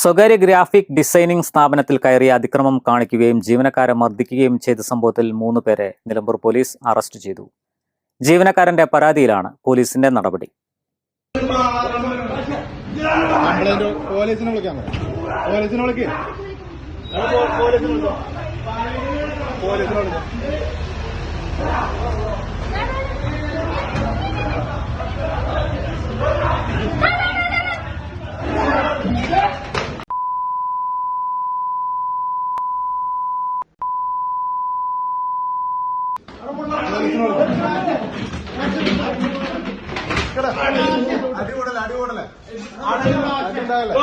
സ്വകാര്യ graphic designing സ്ഥാപനത്തിൽ കയറി അതിക്രമം കാണിക്കുകയും ജീവനക്കാരെ മർദ്ദിക്കുകയും ചെയ്ത സംഭവത്തിൽ മൂന്ന് പേരെ നിലമ്പൂർ പോലീസ് അറസ്റ്റ് ചെയ്തു. ജീവനക്കാരന്റെ പരാതിയിലാണ് പോലീസിന്റെ നടപടി. പോലീസിനെ അടികൂടല്ലേ അടികൂടല്ലേ അടിണ്ടാകല്ലേ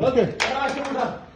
ഓക്കെ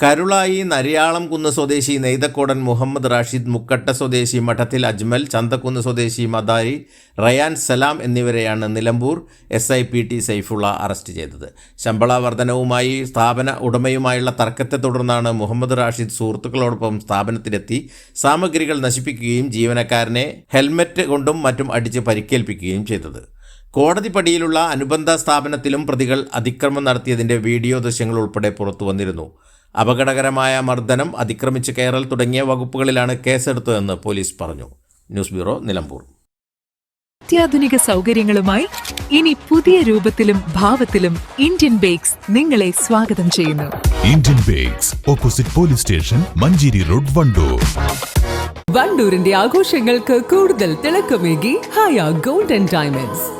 കരുളായി നരിയാളം കുന്ന് സ്വദേശി നെയ്തക്കോടൻ മുഹമ്മദ് റാഷിദ് മുക്കട്ട സ്വദേശി മഠത്തിൽ അജ്മൽ ചന്തക്കുന്ന് സ്വദേശി മദാരി റയാൻ സലാം എന്നിവരെയാണ് Nilambur S I P T Saifulla arrest ചെയ്തത്. ശമ്പള വർധനവുമായി സ്ഥാപന ഉടമയുമായുള്ള തർക്കത്തെ തുടർന്നാണ് മുഹമ്മദ് റാഷിദ് സുഹൃത്തുക്കളോടൊപ്പം സ്ഥാപനത്തിലെത്തി സാമഗ്രികൾ നശിപ്പിക്കുകയും ജീവനക്കാരനെ ഹെൽമറ്റ് കൊണ്ടും മറ്റും അടിച്ച് പരിക്കേൽപ്പിക്കുകയും ചെയ്തത്. കോടതി പടിയിലുള്ള അനുബന്ധ സ്ഥാപനത്തിലും പ്രതികൾ അതിക്രമം നടത്തിയതിന്റെ വീഡിയോ ദൃശ്യങ്ങൾ ഉൾപ്പെടെ പുറത്തു വന്നിരുന്നു അപകടകരമായ മർദ്ദനം അതിക്രമിച്ച് കയറൽ തുടങ്ങിയ വകുപ്പുകളിലാണ് കേസെടുത്തതെന്ന് പോലീസ് പറഞ്ഞു. News bureau Nilambur. അത്യാധുനിക സൗകര്യങ്ങളുമായി ഇനി പുതിയ രൂപത്തിലും ഭാവത്തിലും ഇന്ത്യൻ ബേക്സ് നിങ്ങളെ സ്വാഗതം ചെയ്യുന്നു. Indian bakes opposite police station Manjeri road Wandoor. വണ്ടൂരിന്റെ ആഘോഷങ്ങൾക്ക് കൂടുതൽ തിളക്കമേകി Haya golden and diamonds